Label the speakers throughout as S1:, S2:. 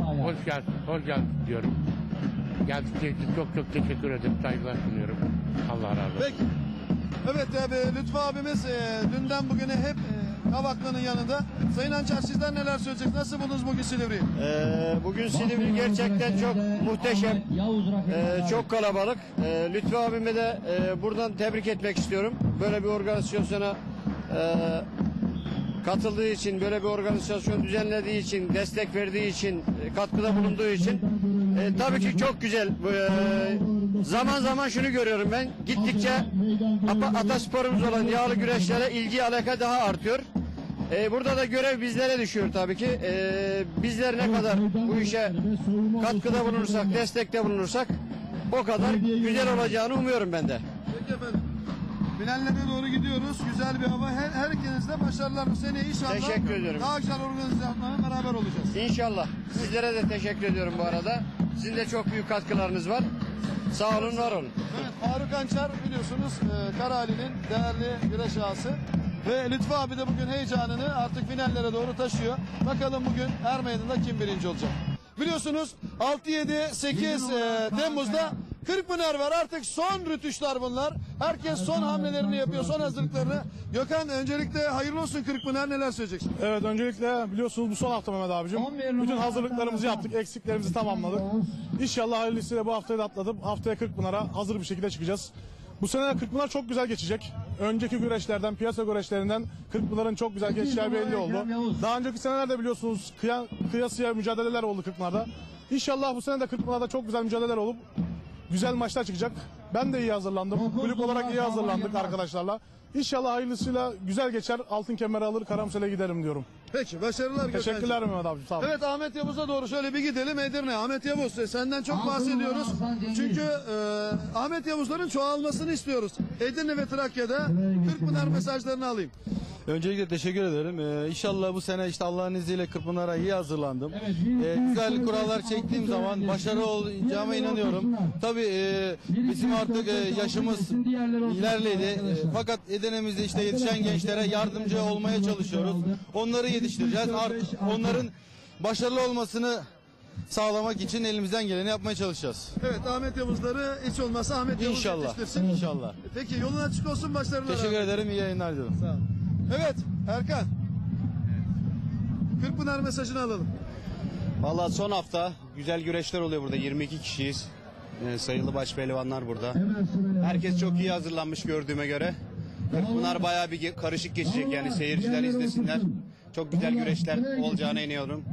S1: Hepsinden hoş geldin, hoş geldin diyorum. Geldikleri için çok çok teşekkür ederim. Saygılar sunuyorum. Allah razı olsun.
S2: Peki. Evet abi Lütfü abimiz e, dünden bugüne hep e, Kavaklı'nın yanında. Sayın Ançar sizler neler söyleyeceksiniz? Nasıl buldunuz bugün Silivri'yi?
S3: Ee, bugün Silivri gerçekten çok muhteşem, Ee, çok kalabalık. Ee, Lütfü abime de e, buradan tebrik etmek istiyorum. Böyle bir organizasyona e, katıldığı için, böyle bir organizasyon düzenlediği için, destek verdiği için, e, katkıda bulunduğu için e, tabii ki çok güzel. E, zaman zaman şunu görüyorum ben, gittikçe atasporumuz olan yağlı güreşlere ilgi alaka daha artıyor. E, burada da görev bizlere düşüyor tabii ki. E, bizler ne kadar bu işe katkıda bulunursak, destekte bulunursak o kadar güzel olacağını umuyorum ben de.
S2: Peki efendim. Finallere doğru gidiyoruz. Güzel bir hava. Her, herkese başarılar. Bu sene inşallah
S3: Teşekkür ediyorum.
S2: daha güzel organizasyonlarla beraber olacağız.
S3: İnşallah. Sizlere de teşekkür ediyorum bu arada. Sizin de çok büyük katkılarınız var. Sağ olun, var olun.
S2: Evet Faruk Ançar biliyorsunuz e, Karali'nin değerli güreş ağası. Ve Lütfü abi de bugün heyecanını artık finallere doğru taşıyor. Bakalım bugün Er Meydanı'nda kim birinci olacak. Biliyorsunuz 6, 7, 8 e, Temmuz'da Kırkpınar var. Artık son rütuşlar bunlar. Herkes son hamlelerini yapıyor, son hazırlıklarını. Gökhan öncelikle hayırlı olsun Kırkpınar neler söyleyeceksin?
S4: Evet öncelikle biliyorsunuz bu son hafta Mehmet abicim. Bütün hazırlıklarımızı yaptık, eksiklerimizi tamamladık. İnşallah hayırlısıyla bu haftayı da atlatıp haftaya Kırkpınar'a hazır bir şekilde çıkacağız. Bu sene Kırkpınar çok güzel geçecek. Önceki güreşlerden, piyasa güreşlerinden Kırkpınar'ın çok güzel geçeceği belli oldu. Daha önceki senelerde biliyorsunuz kıya, kıyasıya mücadeleler oldu Kırkpınar'da. İnşallah bu sene de Kırkpınar'da çok güzel mücadeleler olup güzel maçlar çıkacak. Ben de iyi hazırlandım. Kulüp olarak iyi hazırlandık arkadaşlarla. İnşallah hayırlısıyla güzel geçer. Altın kemeri alır, Karamsel'e giderim diyorum.
S2: Peki başarılar Gökhan'cığım.
S4: Teşekkürler Mehmet abi. Sağ olun.
S2: Evet Ahmet Yavuz'a doğru şöyle bir gidelim Edirne. Ahmet Yavuz e, senden çok bahsediyoruz. Çünkü e, Ahmet Yavuzların çoğalmasını istiyoruz. Edirne ve Trakya'da Kırkpınar mesajlarını alayım.
S5: Öncelikle teşekkür ederim. Ee, inşallah bu sene işte Allah'ın izniyle Kırpınar'a iyi hazırlandım. Ee, güzel kurallar çektiğim zaman başarılı olacağıma inanıyorum. Tabii e, bizim artık e, yaşımız ilerledi. E, fakat Edirne'mizde işte yetişen gençlere yardımcı olmaya çalışıyoruz. Onları yetiştireceğiz. Art- onların başarılı olmasını sağlamak için elimizden geleni yapmaya çalışacağız.
S2: Evet Ahmet Yavuzları hiç olmazsa Ahmet Yavuz
S5: İnşallah.
S2: yetiştirsin.
S5: İnşallah.
S2: Peki yolun açık olsun başarılar.
S5: Teşekkür
S2: abi.
S5: ederim. iyi yayınlar diliyorum.
S2: Sağ ol. Evet Erkan. Kırkpınar mesajını alalım.
S6: Valla son hafta güzel güreşler oluyor burada. 22 kişiyiz. Ee, sayılı baş pehlivanlar burada. Herkes çok iyi hazırlanmış gördüğüme göre. Bunlar bayağı bir karışık geçecek yani seyirciler izlesinler. Çok güzel güreşler olacağına inanıyorum.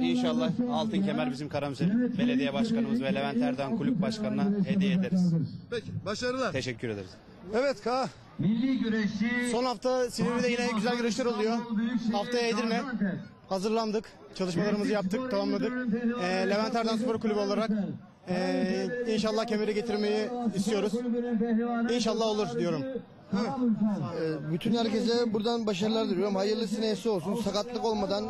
S6: İnşallah altın kemer bizim Karamsel Belediye Başkanımız ve Levent Erdoğan Kulüp Başkanı'na hediye ederiz.
S2: Peki başarılar.
S6: Teşekkür ederiz.
S2: Evet Ka.
S7: Milli güreşçi
S3: Son hafta Silivri'de yine güzel güreşler oluyor. Haftaya Edirne. Hazırlandık. Çalışmalarımızı yaptık, tamamladık. Ee, Levent Erdoğan Spor Kulübü olarak ee, inşallah kemeri getirmeyi istiyoruz. İnşallah olur diyorum.
S8: Ee, Bütün herkese buradan başarılar diliyorum. Hayırlısı neyse olsun. Sakatlık olmadan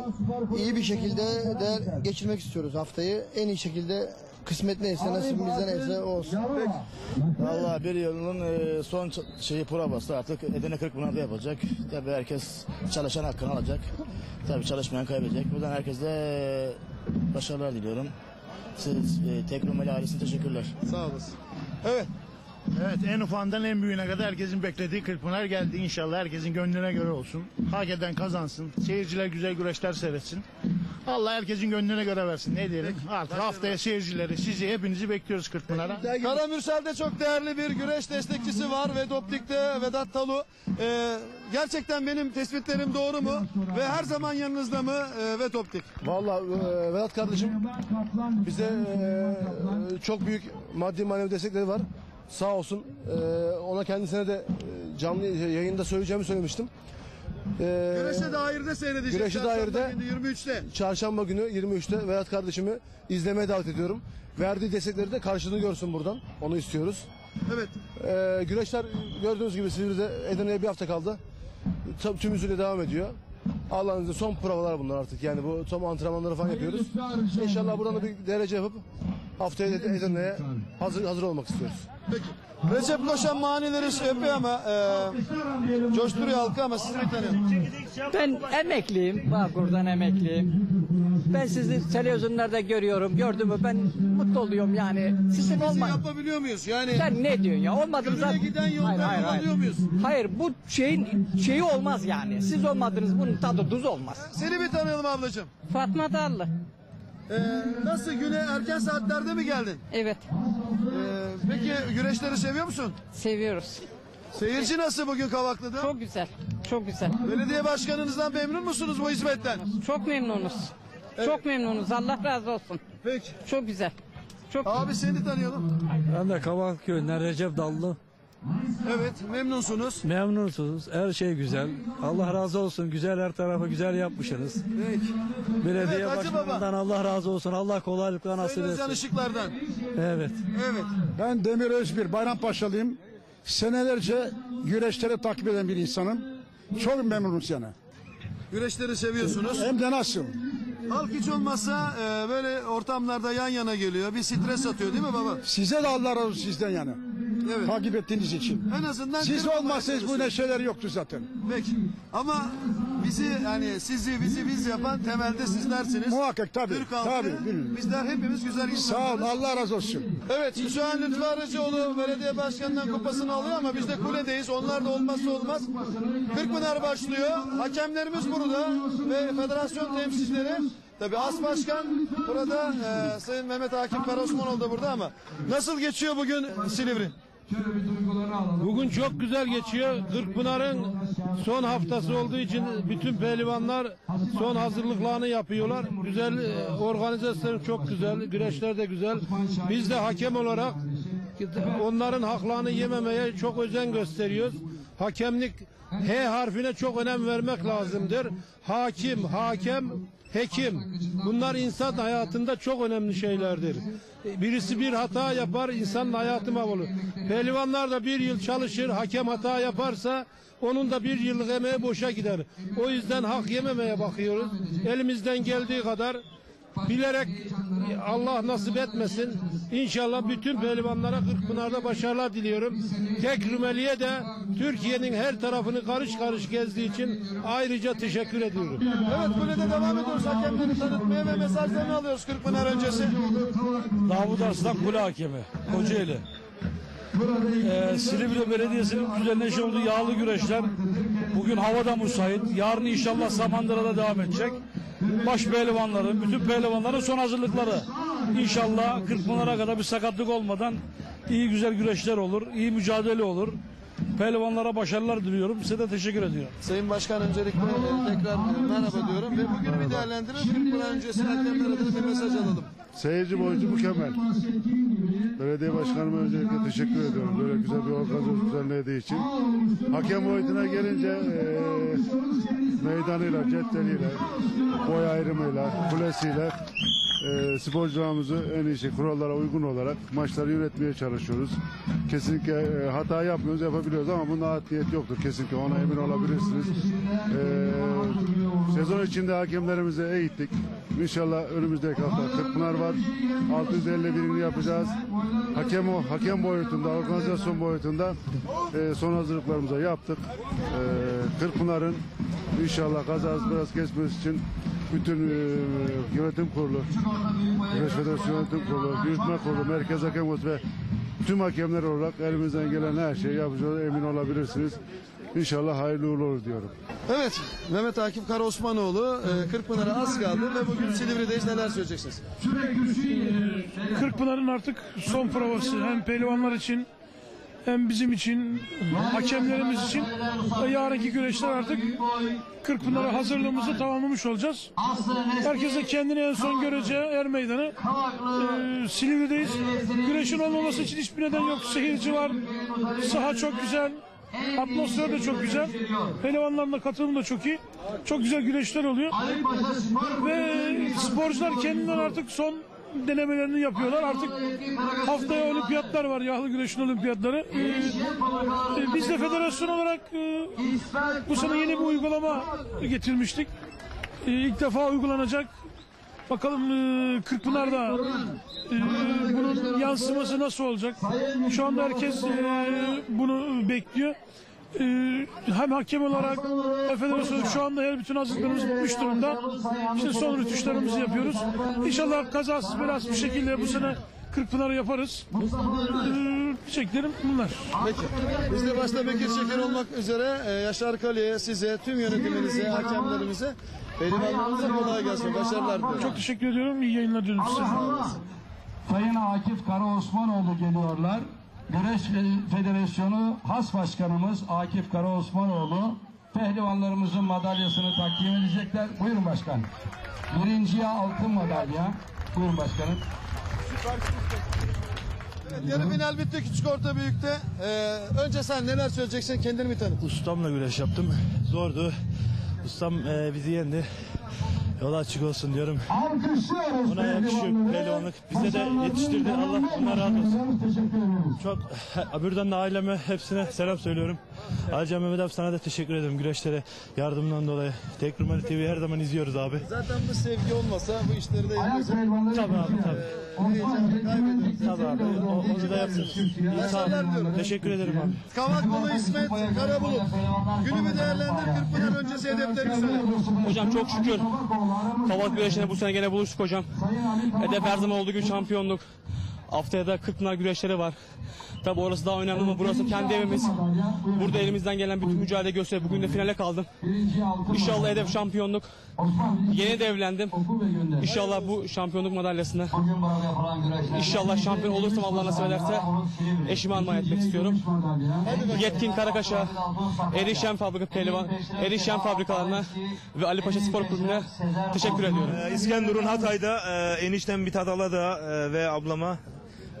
S8: iyi bir şekilde de geçirmek istiyoruz haftayı. En iyi şekilde kısmet neyse nasibimizde neyse olsun.
S9: Vallahi bir yılın e, son ç- şeyi provası artık Edirne Kırkpınar'da yapılacak. Tabii herkes çalışan hakkını alacak. Tabii çalışmayan kaybedecek. Buradan herkese e, başarılar diliyorum. Siz e, Tekromeli ailesine teşekkürler.
S2: Sağ olasın. Evet.
S10: Evet en ufağından en büyüğüne kadar herkesin beklediği Kırkpınar geldi. İnşallah herkesin gönlüne göre olsun. Hak eden kazansın. Seyirciler güzel güreşler seyretsin. Allah herkesin gönlüne göre versin. Ne diyelim? Artık haftaya seyircileri sizi hepinizi bekliyoruz Kırkpınar'a.
S2: Karamürsel'de çok değerli bir güreş destekçisi var ve Doptik'te Vedat Talu. Ee, gerçekten benim tespitlerim doğru mu? Ve her zaman yanınızda mı ee, ve Toptik?
S4: Vallahi e, Vedat kardeşim bize e, çok büyük maddi manevi destekleri var. Sağ olsun. E, ona kendisine de e, canlı yayında söyleyeceğimi söylemiştim. E,
S2: Güreşe dair de seyredeceğiz.
S4: Güreşe dair de-
S2: Çarşamba günü 23'te.
S4: Çarşamba günü 23'te Vedat kardeşimi izlemeye davet ediyorum. Verdiği destekleri de karşılığını görsün buradan. Onu istiyoruz.
S2: Evet.
S4: E, güreşler gördüğünüz gibi Silivri'de Edirne'ye bir hafta kaldı. Tüm- Tüm hızıyla devam ediyor. Allah'ın izniyle son provalar bunlar artık. Yani bu son antrenmanları falan yapıyoruz. İnşallah buradan da bir derece yapıp haftaya Edirne'ye hazır hazır olmak istiyoruz.
S2: Peki. Recep Koşan manileri şey yapıyor ama e, coşturuyor halkı ama sizi bir tanıyalım.
S11: Ben emekliyim. Bağkur'dan emekliyim. Ben sizi televizyonlarda görüyorum. Gördüm mü ben mutlu oluyorum yani. Sizin
S2: Bizi
S11: olma.
S2: yapabiliyor muyuz? Yani
S11: Sen ne diyorsun ya? Olmadınız
S2: Gönüle giden yoldan yol alıyor muyuz?
S11: Hayır bu şeyin şeyi olmaz yani. Siz olmadınız bunun tadı tuz olmaz.
S2: seni bir tanıyalım ablacığım.
S12: Fatma Dallı.
S2: E, nasıl güne erken saatlerde mi geldin?
S12: Evet.
S2: Peki güreşleri seviyor musun?
S12: Seviyoruz.
S2: Seyirci nasıl bugün Kavaklı'da?
S12: Çok güzel. Çok güzel.
S2: Belediye başkanınızdan memnun musunuz bu hizmetten?
S12: Çok memnunuz. Çok memnunuz. Allah razı olsun.
S2: Peki.
S12: Çok güzel. Çok
S2: Abi seni tanıyalım.
S13: Ben de Kavak Köyü'nden Recep Dallı.
S2: Evet memnunsunuz.
S13: Memnunsunuz. Her şey güzel. Allah razı olsun. Güzel her tarafı güzel yapmışsınız.
S2: Peki.
S13: Belediye
S2: Evet, Hacı Baba.
S13: başkanından Allah razı olsun. Allah kolaylıkla nasip
S2: Sayın Özcan
S13: etsin.
S2: Işıklar'dan.
S13: Evet.
S2: Evet.
S14: Ben Demir Özbir, Bayrampaşalıyım. Senelerce güreşleri takip eden bir insanım. Çok memnunuz yani.
S2: Güreşleri seviyorsunuz.
S14: Hem de nasıl?
S2: Halk hiç olmazsa e, böyle ortamlarda yan yana geliyor. Bir stres atıyor değil mi baba?
S14: Size de Allah razı olsun sizden yani.
S2: Evet.
S14: Takip ettiğiniz için.
S2: En azından
S14: Siz
S2: kırmamaya
S14: olmasaydınız bu neşeler yoktu zaten.
S2: Peki. Ama bizi yani sizi bizi biz yapan temelde sizlersiniz.
S14: Muhakkak tabii.
S2: Türk halkı,
S14: Tabii. bilin.
S2: bizler hepimiz güzel
S14: Sağ olun
S2: insanlarız.
S14: Allah razı olsun.
S2: Evet şu an Lütfü Arıcıoğlu belediye başkanından kupasını alıyor ama biz de kuledeyiz. Onlar da olmazsa olmaz. Kırkpınar başlıyor. Hakemlerimiz burada ve federasyon temsilcileri. Tabi As Başkan burada e, Sayın Mehmet Akif Karosmanoğlu da burada ama nasıl geçiyor bugün Silivri?
S15: Bugün çok güzel geçiyor. Kırkpınar'ın son haftası olduğu için bütün pehlivanlar son hazırlıklarını yapıyorlar. Güzel e, organizasyon çok güzel. Güreşler de güzel. Biz de hakem olarak onların haklarını yememeye çok özen gösteriyoruz. Hakemlik H harfine çok önem vermek lazımdır. Hakim, hakem, hekim. Bunlar insan hayatında çok önemli şeylerdir. Birisi bir hata yapar, insanın hayatı mahvolur. Pehlivanlar da bir yıl çalışır, hakem hata yaparsa onun da bir yıllık emeği boşa gider. O yüzden hak yememeye bakıyoruz. Elimizden geldiği kadar bilerek Allah nasip etmesin. İnşallah bütün pehlivanlara Kırkpınar'da başarılar diliyorum. Tek Rumeli'ye de Türkiye'nin her tarafını karış karış gezdiği için ayrıca teşekkür ediyorum.
S2: Evet kulede devam ediyoruz. Hakemleri tanıtmaya ve mesajlarını alıyoruz Kırkpınar öncesi.
S13: Davut Arslan Kule Hakemi. Kocaeli. Ee, Silivri Belediyesi'nin düzenleşi olduğu yağlı güreşler bugün havada müsait. Yarın inşallah Samandıra'da devam edecek. Baş pehlivanların, bütün pehlivanların son hazırlıkları. İnşallah Kırkpınar'a kadar bir sakatlık olmadan iyi güzel güreşler olur, iyi mücadele olur. Pehlivanlara başarılar diliyorum. Size de teşekkür ediyorum.
S2: Sayın Başkan öncelikle e, tekrar e, merhaba diyorum ve bugün bir değerlendirelim. Kırkpınar öncesi hakemlere de bir mesaj alalım.
S16: Seyirci boyunca mükemmel. Belediye başkanıma öncelikle teşekkür ediyorum. Böyle güzel bir organizasyon düzenlediği için. Hakem boyutuna gelince eee meydanıyla, ceddeliyle, boy ayrımıyla, kulesiyle eee sporcularımızı en iyi şey, kurallara uygun olarak maçları yönetmeye çalışıyoruz. Kesinlikle eee, hata yapmıyoruz, yapabiliyoruz ama bunda niyet yoktur. Kesinlikle ona emin olabilirsiniz. Eee, sezon içinde hakemlerimizi eğittik. İnşallah önümüzdeki hafta Kırkpınar var. 651'ini yapacağız. Hakem o hakem boyutunda, organizasyon boyutunda e, son hazırlıklarımızı yaptık. E, Kırkpınar'ın inşallah kazası biraz geçmesi için bütün e, yönetim kurulu, Güreş Federasyonu Yönetim Kurulu, Yürütme Kurulu, Merkez Hakem Odası ve tüm hakemler olarak elimizden gelen her şeyi yapacağız emin olabilirsiniz. İnşallah hayırlı uğurlu olur diyorum.
S2: Evet Mehmet Akif Karaosmanoğlu e, Kırkpınar'a az kaldı ve bugün Silivri'deyiz. Neler söyleyeceksiniz?
S14: Kırkpınar'ın artık son provası hem pehlivanlar için hem bizim için, hakemlerimiz için ve yarınki güreşler artık Kırkpınar'a hazırlığımızı tamamlamış olacağız. Herkese kendini en son göreceği er meydanı. Ee, Silivri'deyiz. Güreşin olmaması için hiçbir neden yok. Seyirci var. Saha çok güzel. Atmosfer de çok güzel. Pehlivanların da katılımı da çok iyi. Çok güzel güreşler oluyor. Ve sporcular kendinden artık son denemelerini yapıyorlar. Artık haftaya olimpiyatlar var. Yağlı güreşin olimpiyatları. Ee, biz de federasyon olarak e, bu sene yeni bir uygulama getirmiştik. E, ilk defa uygulanacak.
S13: Bakalım e, Kırkpınar'da e, bunun yansıması nasıl olacak? Şu anda herkes e, bunu bekliyor. E, hem hakem olarak federasyon şu anda her bütün hazırlıklarımız bitmiş durumda. İşte son rütuşlarımızı yapıyoruz. İnşallah kazasız belasız bir şekilde bu sene Kırkpınar'ı yaparız. E, çeklerim bunlar.
S2: Peki. Biz de başta Bekir Şeker olmak üzere e, Yaşar Kali'ye, size, tüm yönetiminize, hakemlerimize, pehlivanlarımıza kolay gelsin. Başarılar diliyorum.
S13: Çok teşekkür ediyorum. İyi yayınlar diliyorum size.
S17: Sayın Akif Kara Osmanoğlu geliyorlar. Güreş Federasyonu Has Başkanımız Akif Kara Osmanoğlu pehlivanlarımızın madalyasını takdim edecekler. Buyurun başkan. Birinciye altın madalya. Buyurun başkanım.
S2: Evet, yarı final bitti küçük orta büyükte. E, önce sen neler söyleyeceksin kendini mi tanıt?
S18: Ustamla güreş yaptım. Zordu. Ustam e, eh, bizi yendi. Yol açık olsun diyorum.
S17: Alkışlıyoruz.
S18: Ona yakışıyor pehlivanlık. Bize de yetiştirdi. Allah bundan razı olsun. Çok buradan da aileme hepsine selam söylüyorum. Ayrıca Mehmet abi sana da teşekkür ederim güreşlere yardımından dolayı. Tekrar TV her zaman izliyoruz abi.
S2: Zaten bu sevgi olmasa bu işleri de yapıyoruz.
S18: Tabii abi tabii.
S2: Heyecanı kaybediyoruz.
S18: Tabii abi. O, onu da yapıyoruz. Sağ olun. Teşekkür ederim abi.
S2: Kavaklılı İsmet Karabulut. Günümü değerlendir Kırkpınar öncesi hedeflerini söyle.
S19: Hocam çok şükür Kavak güreşlerine bu sene gene buluştuk hocam. Hedef her zaman olduğu gibi şampiyonluk. Haftaya da Kırkpınar güreşleri var. Tabi orası daha önemli ama burası kendi evimiz. Burada elimizden gelen bütün mücadele gösteriyor. Bugün de finale kaldım. İnşallah hedef şampiyonluk. Yeni de evlendim. İnşallah bu şampiyonluk madalyasını İnşallah şampiyon olursam Allah nasip ederse eşime armağan etmek istiyorum. Yetkin Karakaş'a, Erişen Fabrika Pehlivan, Erişen Fabrikalarına ve Ali Paşa Spor Kulübü'ne teşekkür ediyorum.
S20: Ee, İskenderun Hatay'da e, eniştem Mithat da e, ve ablama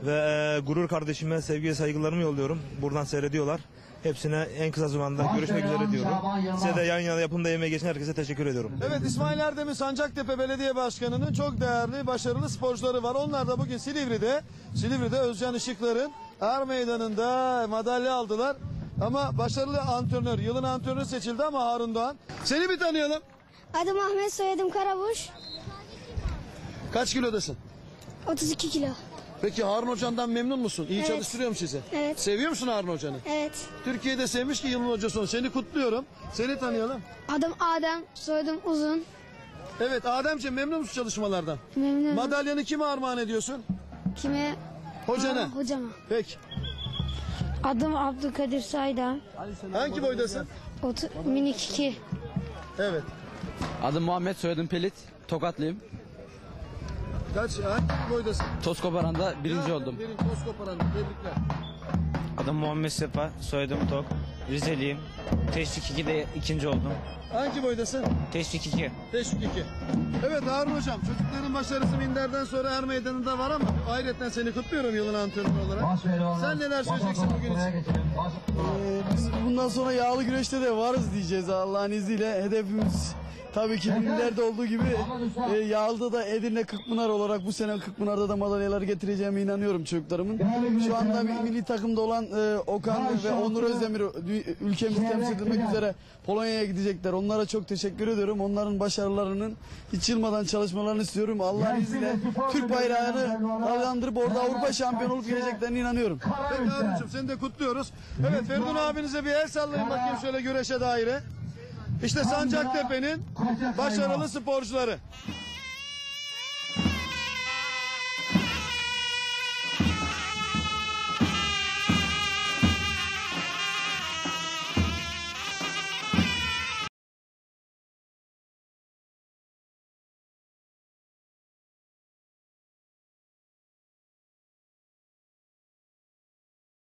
S20: ve e, gurur kardeşime sevgi ve saygılarımı yolluyorum. Buradan seyrediyorlar. Hepsine en kısa zamanda görüşmek üzere diyorum. Size de yan yana yapımda yemeğe geçen herkese teşekkür ediyorum.
S2: Evet İsmail Erdem'in Sancaktepe Belediye Başkanı'nın çok değerli, başarılı sporcuları var. Onlar da bugün Silivri'de, Silivri'de Özcan Işıklar'ın Er Meydanı'nda madalya aldılar. Ama başarılı antrenör, yılın antrenörü seçildi ama Harun Doğan. Seni bir tanıyalım.
S21: Adım Ahmet, soyadım Karabuş.
S2: Kaç kilodasın?
S21: 32 kilo.
S2: Peki Harun Hoca'ndan memnun musun? İyi
S21: Evet.
S2: çalıştırıyor mu sizi?
S21: Evet.
S2: Seviyor musun Harun Hoca'nı?
S21: Evet.
S2: Türkiye'de sevmiş ki yılın hocası. Seni kutluyorum. Seni tanıyalım.
S21: Adım Adem, soyadım Uzun.
S2: Evet Ademciğim memnun musun çalışmalardan?
S21: Memnunum.
S2: Madalyanı kime armağan ediyorsun?
S21: Kime?
S2: Hocana.
S21: Aa, hocama.
S2: Peki.
S21: Adım Abdülkadir Saydan.
S2: Hangi boydasın?
S21: Otu, minik 2.
S2: Evet.
S22: Adım Muhammed, soyadım Pelit. Tokatlıyım.
S2: Kaç? Hangi boydasın?
S22: Toz koparanda birinci
S2: Ya,
S22: oldum.
S2: Birinci toz koparan. Tebrikler.
S23: Adım Muhammed Sefa, soyadım Tok. Rizeliyim. Teşvik 2'de ikinci oldum.
S2: Hangi boydasın?
S23: Teşvik 2.
S2: Teşvik 2. Evet Harun Hocam çocukların başarısı Minder'den sonra Er Meydanı'nda var ama ayrıca seni kutluyorum yılın antrenörü olarak. Sen neler söyleyeceksin bugün için?
S24: Ee, biz bundan sonra yağlı güreşte de varız diyeceğiz Allah'ın izniyle. Hedefimiz tabii ki millerde olduğu gibi e, yağlıda da Edirne Kırkpınar olarak bu sene Kırkpınar'da da madalyaları getireceğime inanıyorum çocuklarımın. Şu anda bir milli takımda olan e, Okan ve Onur Özdemir ülkemizi temsil etmek üzere Polonya'ya gidecekler. Onlara çok teşekkür ediyorum. Onların başarılarının hiç yılmadan çalışmalarını istiyorum. Allah'ın izniyle Türk bayrağını dalgalandırıp orada Avrupa şampiyonu olup geleceklerine inanıyorum.
S2: Peki Harun'cum seni de kutluyoruz. Evet Feridun abinize bir el sallayın bakayım şöyle güreşe daire. İşte Sancaktepe'nin başarılı sporcuları.